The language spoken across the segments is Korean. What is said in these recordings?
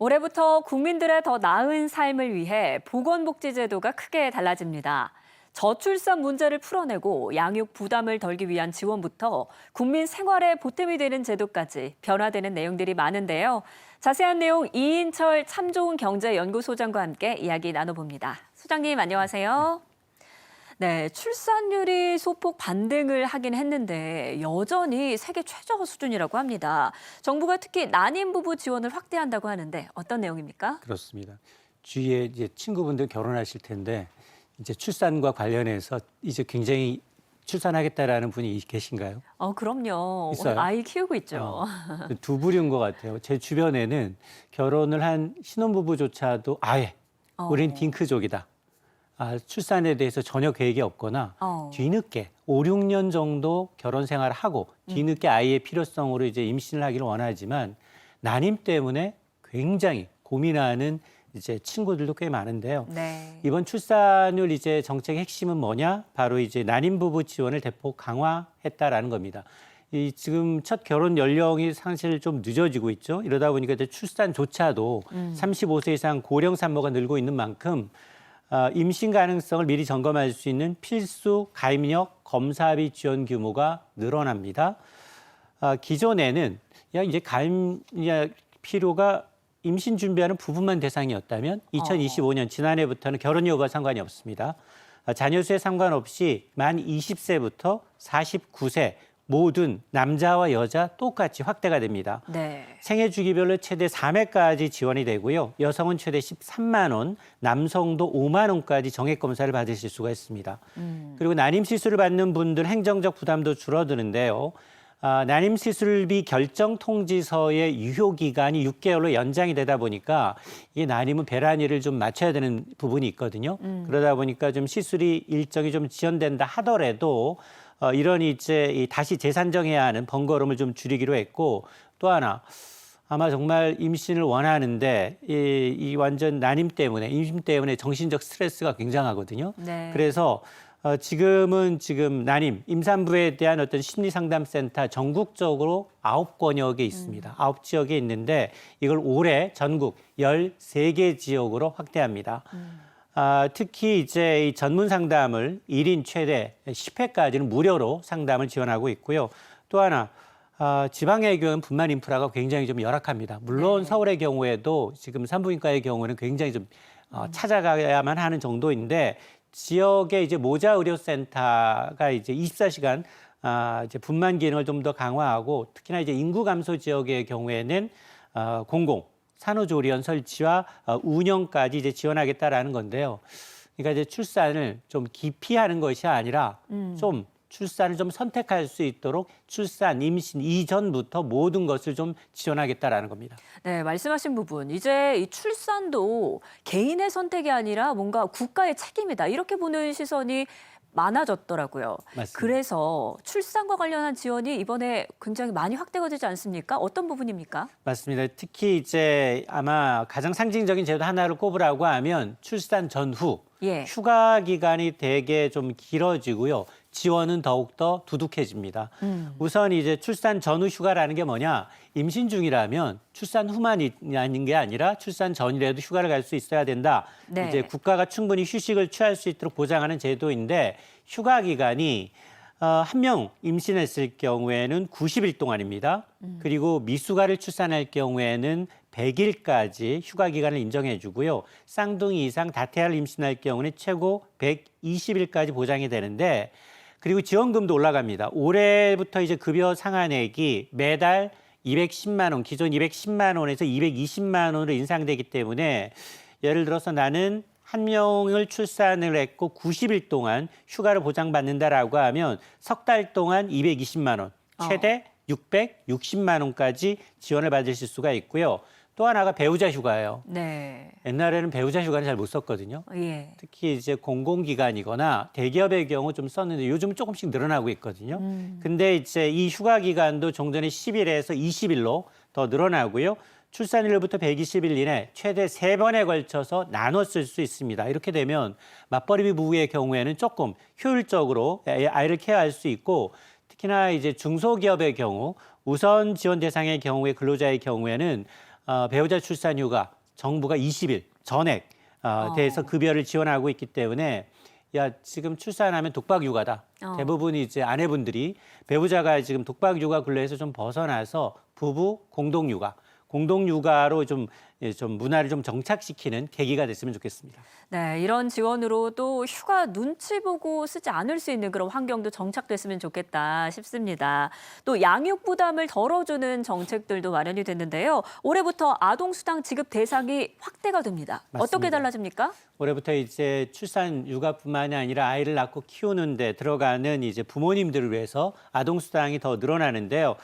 올해부터 국민들의 더 나은 삶을 위해 보건복지제도가 크게 달라집니다. 저출산 문제를 풀어내고 양육 부담을 덜기 위한 지원부터 국민 생활에 보탬이 되는 제도까지 변화되는 내용들이 많은데요. 자세한 내용 이인철 참 좋은 경제연구소장과 함께 이야기 나눠봅니다. 소장님 안녕하세요. 네, 출산율이 소폭 반등을 하긴 했는데 여전히 세계 최저 수준이라고 합니다. 정부가 특히 난임 부부 지원을 확대한다고 하는데 어떤 내용입니까? 그렇습니다. 주위에 이제 친구분들 결혼하실 텐데 이제 출산과 관련해서 이제 굉장히 출산하겠다라는 분이 계신가요? 어, 그럼요. 있어요? 오늘 아이 키우고 있죠. 어, 두 부류인 것 같아요. 제 주변에는 결혼을 한 신혼부부조차도 아예 어. 우리는 딩크족이다. 아, 출산에 대해서 전혀 계획이 없거나 어. 뒤늦게 5, 6년 정도 결혼 생활을 하고 뒤늦게 아이의 필요성으로 이제 임신을 하기를 원하지만 난임 때문에 굉장히 고민하는 이제 친구들도 꽤 많은데요. 네. 이번 출산율 이제 정책의 핵심은 뭐냐? 바로 이제 난임 부부 지원을 대폭 강화했다라는 겁니다. 이 지금 첫 결혼 연령이 사실 좀 늦어지고 있죠. 이러다 보니까 이제 출산조차도 35세 이상 고령 산모가 늘고 있는 만큼 아, 임신 가능성을 미리 점검할 수 있는 필수 가입력 검사비 지원 규모가 늘어납니다. 아, 기존에는 야 이제 가입력 필요가 임신 준비하는 부부만 대상이었다면 2025년 지난해부터는 결혼 여부와 상관이 없습니다. 아, 자녀 수에 상관없이 만 20세부터 49세 모든 남자와 여자 똑같이 확대가 됩니다. 네. 생애 주기별로 최대 3회까지 지원이 되고요. 여성은 최대 13만 원, 남성도 5만 원까지 정액 검사를 받으실 수가 있습니다. 그리고 난임 시술을 받는 분들 행정적 부담도 줄어드는데요. 아, 난임 시술비 결정 통지서의 유효 기간이 6개월로 연장이 되다 보니까 이 난임은 배란일을 좀 맞춰야 되는 부분이 있거든요. 그러다 보니까 좀 시술이 일정이 좀 지연된다 하더라도 어, 이런 이제 이 다시 재산정해야 하는 번거로움을 좀 줄이기로 했고 또 하나 아마 정말 임신을 원하는데 이, 이 완전 난임 때문에 임신 때문에 정신적 스트레스가 굉장하거든요. 네. 그래서 어, 지금은 지금 난임, 임산부에 대한 어떤 심리 상담 센터 전국적으로 아홉 권역에 있습니다. 아홉 지역에 있는데 이걸 올해 전국 13개 지역으로 확대합니다. 아, 특히 이제 이 전문 상담을 일인 최대 10회까지는 무료로 상담을 지원하고 있고요. 또 하나 아, 지방의 경우는 분만 인프라가 굉장히 좀 열악합니다. 물론 서울의 경우에도 지금 산부인과의 경우는 굉장히 좀 어, 찾아가야만 하는 정도인데 지역의 이제 모자 의료 센터가 이제 24시간 아, 이제 분만 기능을 좀 더 강화하고 특히나 이제 인구 감소 지역의 경우에는 어, 공공 산후조리원 설치와 어, 운영까지 이제 지원하겠다라는 건데요. 그러니까 이제 출산을 좀 기피하는 것이 아니라 좀 출산을 좀 선택할 수 있도록 출산, 임신 이전부터 모든 것을 좀 지원하겠다라는 겁니다. 네, 말씀하신 부분. 이제 이 출산도 개인의 선택이 아니라 뭔가 국가의 책임이다. 이렇게 보는 시선이 많아졌더라고요. 맞습니다. 그래서 출산과 관련한 지원이 이번에 굉장히 많이 확대가 되지 않습니까? 어떤 부분입니까? 맞습니다. 특히 이제 아마 가장 상징적인 제도 하나를 꼽으라고 하면 출산 전후 예. 휴가 기간이 되게 좀 길어지고요. 지원은 더욱더 두둑해집니다. 우선 이제 출산 전후 휴가라는 게 뭐냐? 임신 중이라면 출산 후만 있는 게 아니라 출산 전이라도 휴가를 갈 수 있어야 된다. 네. 이제 국가가 충분히 휴식을 취할 수 있도록 보장하는 제도인데 휴가 기간이 어, 한 명 임신했을 경우에는 90일 동안입니다. 그리고 미숙아를 출산할 경우에는 100일까지 휴가 기간을 인정해 주고요. 쌍둥이 이상 다태아를 임신할 경우는 최고 120일까지 보장이 되는데 그리고 지원금도 올라갑니다. 올해부터 이제 급여 상한액이 매달 210만 원, 기존 210만 원에서 220만 원으로 인상되기 때문에 예를 들어서 나는 한 명을 출산을 했고 90일 동안 휴가를 보장받는다라고 하면 석 달 동안 220만 원, 최대 660만 원까지 지원을 받으실 수가 있고요. 또 하나가 배우자 휴가예요. 네. 옛날에는 배우자 휴가는 잘 못 썼거든요. 예. 특히 이제 공공기관이거나 대기업의 경우 좀 썼는데 요즘 조금씩 늘어나고 있거든요. 근데 이제 이 휴가 기간도 종전에 10일에서 20일로 더 늘어나고요. 출산일로부터 120일 이내 최대 세번에 걸쳐서 나눠 쓸 수 있습니다. 이렇게 되면 맞벌이 부부의 경우에는 조금 효율적으로 아이를 케어할 수 있고 특히나 이제 중소기업의 경우 우선 지원 대상의 경우에 근로자의 경우에는 어, 배우자 출산 휴가 정부가 20일 전액 어, 어. 대해서 급여를 지원하고 있기 때문에 야 지금 출산하면 독박 육아다. 어. 대부분 이제 아내분들이 배우자가 지금 독박 육아 굴레에서 좀 벗어나서 부부 공동 육아, 공동 육아로 좀 예, 좀 문화를 좀 정착시키는 계기가 됐으면 좋겠습니다. 네, 이런 지원으로 또 휴가 눈치 보고 쓰지 않을 수 있는 그런 환경도 정착됐으면 좋겠다 싶습니다. 또 양육 부담을 덜어주는 정책들도 마련이 됐는데요. 올해부터 아동 수당 지급 대상이 확대가 됩니다. 어떻게 맞습니다. 달라집니까? 올해부터 이제 출산 육아뿐만이 아니라 아이를 낳고 키우는데 들어가는 이제 부모님들을 위해서 아동 수당이 더 늘어나는데요.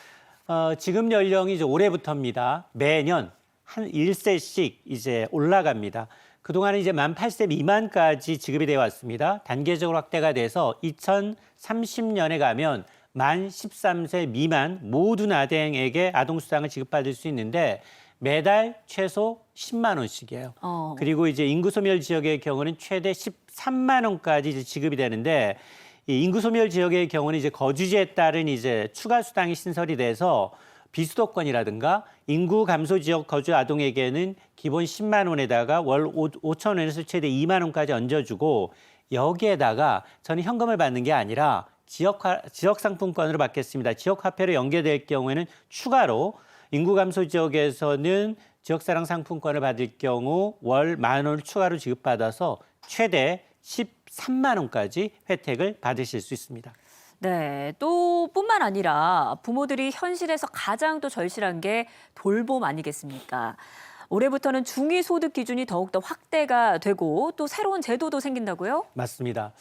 어, 지급 연령이 이제 올해부터입니다. 매년 한 1세씩 이제 올라갑니다. 그동안은 이제 만 8세 미만까지 지급이 되어 왔습니다. 단계적으로 확대가 돼서 2030년에 가면 만 13세 미만 모든 아동에게 아동 수당을 지급받을 수 있는데 매달 최소 10만 원씩이에요. 어. 그리고 이제 인구 소멸 지역의 경우는 최대 13만 원까지 지급이 되는데 이 인구 소멸 지역의 경우는 이제 거주지에 따른 이제 추가 수당이 신설이 돼서 비수도권이라든가 인구 감소 지역 거주 아동에게는 기본 10만 원에다가 월 5천 원에서 최대 2만 원까지 얹어주고 여기에다가 저는 현금을 받는 게 아니라 지역 지역 상품권으로 받겠습니다. 지역 화폐로 연계될 경우에는 추가로 인구 감소 지역에서는 지역사랑 상품권을 받을 경우 월 만 원을 추가로 지급받아서 최대 13만 원까지 혜택을 받으실 수 있습니다. 네, 또 뿐만 아니라 부모들이 현실에서 가장 또 절실한 게 돌봄 아니겠습니까? 올해부터는 중위 소득 기준이 더욱더 확대가 되고 또 새로운 제도도 생긴다고요? 맞습니다.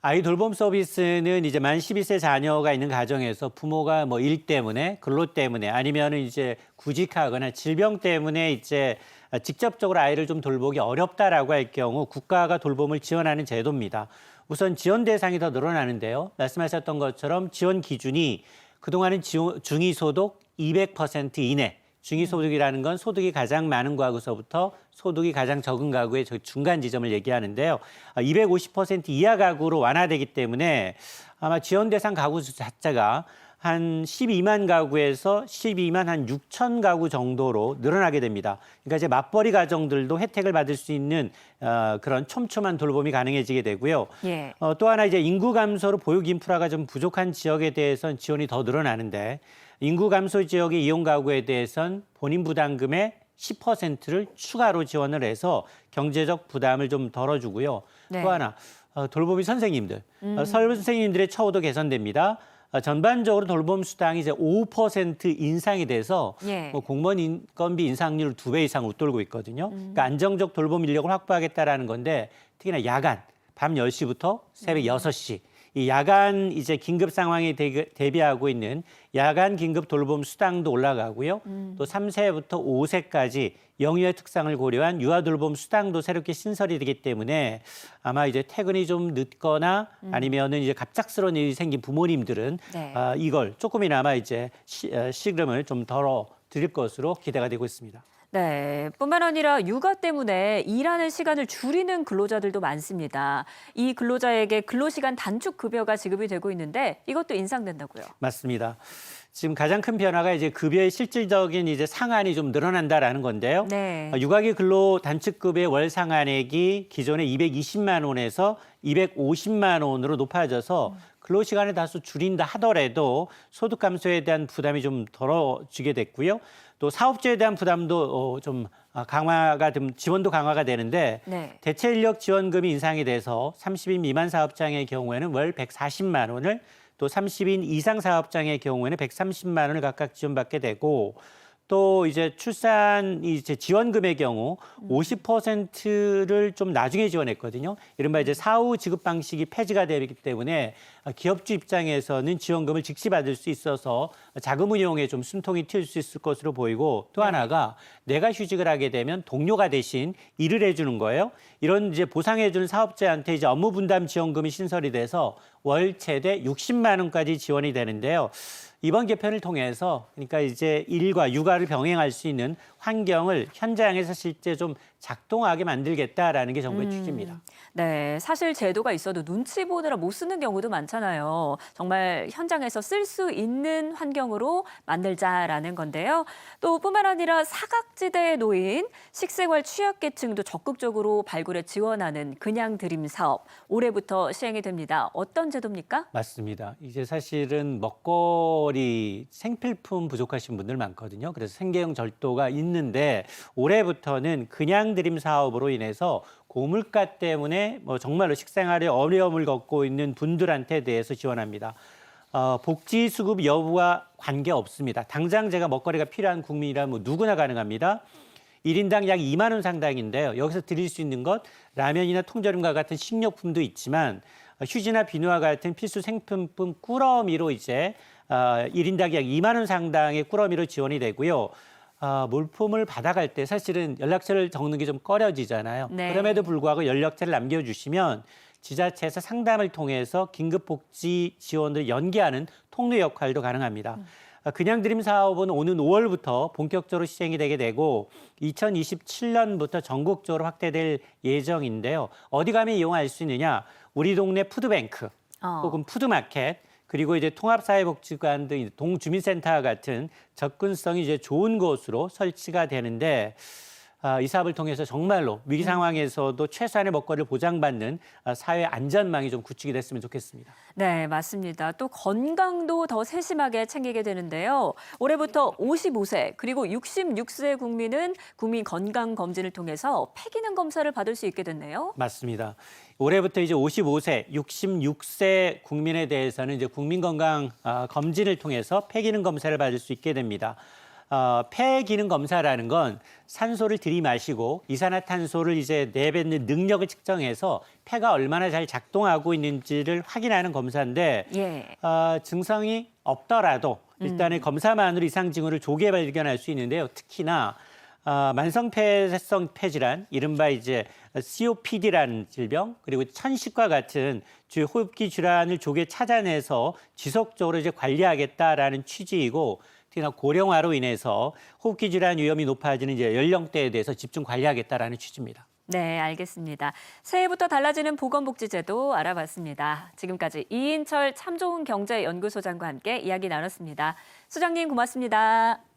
아이 돌봄 서비스는 이제 만 12세 자녀가 있는 가정에서 부모가 뭐 일 때문에 근로 때문에 아니면은 이제 구직하거나 질병 때문에 이제 직접적으로 아이를 좀 돌보기 어렵다라고 할 경우 국가가 돌봄을 지원하는 제도입니다. 우선 지원 대상이 더 늘어나는데요. 말씀하셨던 것처럼 지원 기준이 그동안은 중위소득 200% 이내 중위소득이라는 건 소득이 가장 많은 가구서부터 소득이 가장 적은 가구의 저 중간 지점을 얘기하는데요. 아, 250% 이하 가구로 완화되기 때문에 아마 지원 대상 가구 수 자체가 한 12만 가구에서 12만 한 6천 가구 정도로 늘어나게 됩니다. 그러니까 이제 맞벌이 가정들도 혜택을 받을 수 있는 어, 그런 촘촘한 돌봄이 가능해지게 되고요. 예. 어, 또 하나 이제 인구 감소로 보육 인프라가 좀 부족한 지역에 대해서는 지원이 더 늘어나는데 인구 감소 지역의 이용 가구에 대해선 본인 부담금의 10%를 추가로 지원을 해서 경제적 부담을 좀 덜어주고요. 네. 또 하나 어, 돌보미 선생님들, 어, 선생님들의 처우도 개선됩니다. 어, 전반적으로 돌봄 수당이 이제 5% 인상이 돼서 예. 뭐 공무원 인건비 인상률 두 배 이상 웃돌고 있거든요. 그러니까 안정적 돌봄 인력을 확보하겠다라는 건데 특히나 야간 밤 10시부터 새벽 6시 이 야간 이제 긴급 상황에 대- 대비하고 있는 야간 긴급 돌봄 수당도 올라가고요. 또 3세부터 5세까지 영유의 특성을 고려한 유아 돌봄 수당도 새롭게 신설이 되기 때문에 아마 이제 퇴근이 좀 늦거나 아니면은 이제 갑작스러운 일이 생긴 부모님들은 네. 아, 이걸 조금이나마 이제 시, 어, 시름을 좀 덜어 드릴 것으로 기대가 되고 있습니다. 네, 뿐만 아니라 육아 때문에 일하는 시간을 줄이는 근로자들도 많습니다. 이 근로자에게 근로시간 단축 급여가 지급이 되고 있는데 이것도 인상된다고요. 맞습니다. 지금 가장 큰 변화가 이제 급여의 실질적인 이제 상한이 좀 늘어난다라는 건데요. 네. 어, 육아기 근로 단축급의 월 상한액이 기존의 220만 원에서 250만 원으로 높아져서 근로 시간을 다소 줄인다 하더라도 소득 감소에 대한 부담이 좀 덜어지게 됐고요. 또 사업주에 대한 부담도 어, 좀 아, 강화가 좀 지원도 강화가 되는데 네. 대체 인력 지원금이 인상이 돼서 30인 미만 사업장의 경우에는 월 140만 원을 또 30인 이상 사업장의 경우에는 130만 원을 각각 지원받게 되고 또 이제 출산 이제 지원금의 경우 50%를 좀 나중에 지원했거든요. 이른바 이제 사후 지급 방식이 폐지가 되기 때문에 기업주 입장에서는 지원금을 즉시 받을 수 있어서 자금 운용에 좀 숨통이 튈 수 있을 것으로 보이고 또 하나가 내가 휴직을 하게 되면 동료가 대신 일을 해주는 거예요. 이런 이제 보상해주는 사업자한테 이제 업무 분담 지원금이 신설이 돼서 월 최대 60만 원까지 지원이 되는데요. 이번 개편을 통해서 그러니까 이제 일과 육아를 병행할 수 있는 환경을 현장에서 실제 좀 작동하게 만들겠다라는 게 정부의 취지입니다. 네, 사실 제도가 있어도 눈치 보느라 못 쓰는 경우도 많잖아요. 정말 현장에서 쓸 수 있는 환경으로 만들자라는 건데요. 또 뿐만 아니라 사각지대에 놓인 식생활 취약계층도 적극적으로 발굴에 지원하는 그냥 드림 사업 올해부터 시행이 됩니다. 어떤 제도입니까? 맞습니다. 이제 사실은 먹거리 생필품 부족하신 분들 많거든요. 그래서 생계형 절도가 있는데 올해부터는 그냥 드림 사업으로 인해서 고물가 때문에 뭐 정말로 식생활에 어려움을 겪고 있는 분들한테 대해서 지원합니다. 어, 복지 수급 여부와 관계 없습니다. 당장 제가 먹거리가 필요한 국민이라면 뭐 누구나 가능합니다. 일인당약 2만 원 상당인데요. 여기서 드릴 수 있는 것 라면이나 통조림과 같은 식료품도 있지만 어, 휴지나 비누와 같은 필수 생필품 꾸러미로 이제 어, 일인당 약 2만 원 상당의 꾸러미로 지원이 되고요. 어, 물품을 받아갈 때 사실은 연락처를 적는 게 좀 꺼려지잖아요. 네. 그럼에도 불구하고 연락처를 남겨주시면 지자체에서 상담을 통해서 긴급복지 지원을 연계하는 통로 역할도 가능합니다. 아, 그냥 드림 사업은 오는 5월부터 본격적으로 시행이 되게 되고 2027년부터 전국적으로 확대될 예정인데요. 어디 가면 이용할 수 있느냐? 우리 동네 푸드뱅크 어. 혹은 푸드마켓 그리고 이제 통합사회복지관 등 동주민센터 같은 접근성이 이제 좋은 곳으로 설치가 되는데 아, 이 사업을 통해서 정말로 위기 상황에서도 최소한의 먹거리를 보장받는 아, 사회 안전망이 좀 구축이 됐으면 좋겠습니다. 네, 맞습니다. 또 건강도 더 세심하게 챙기게 되는데요. 올해부터 55세 그리고 66세 국민은 국민 건강 검진을 통해서 폐기능 검사를 받을 수 있게 됐네요. 맞습니다. 올해부터 이제 55세, 66세 국민에 대해서는 이제 국민건강 아, 검진을 통해서 폐기능 검사를 받을 수 있게 됩니다. 어, 폐 기능 검사라는 건 산소를 들이마시고 이산화탄소를 이제 내뱉는 능력을 측정해서 폐가 얼마나 잘 작동하고 있는지를 확인하는 검사인데 예. 어, 증상이 없더라도 일단은 검사만으로 이상 징후를 조기에 발견할 수 있는데요. 특히나 어, 만성폐쇄성 폐질환, 이른바 이제 COPD라는 질병, 그리고 천식과 같은 주 호흡기 질환을 조기에 찾아내서 지속적으로 이제 관리하겠다라는 취지이고, 특히나 고령화로 인해서 호흡기 질환 위험이 높아지는 이제 연령대에 대해서 집중 관리하겠다라는 취지입니다. 네, 알겠습니다. 새해부터 달라지는 보건복지제도 알아봤습니다. 지금까지 이인철 참 좋은 경제연구소장과 함께 이야기 나눴습니다. 소장님 고맙습니다.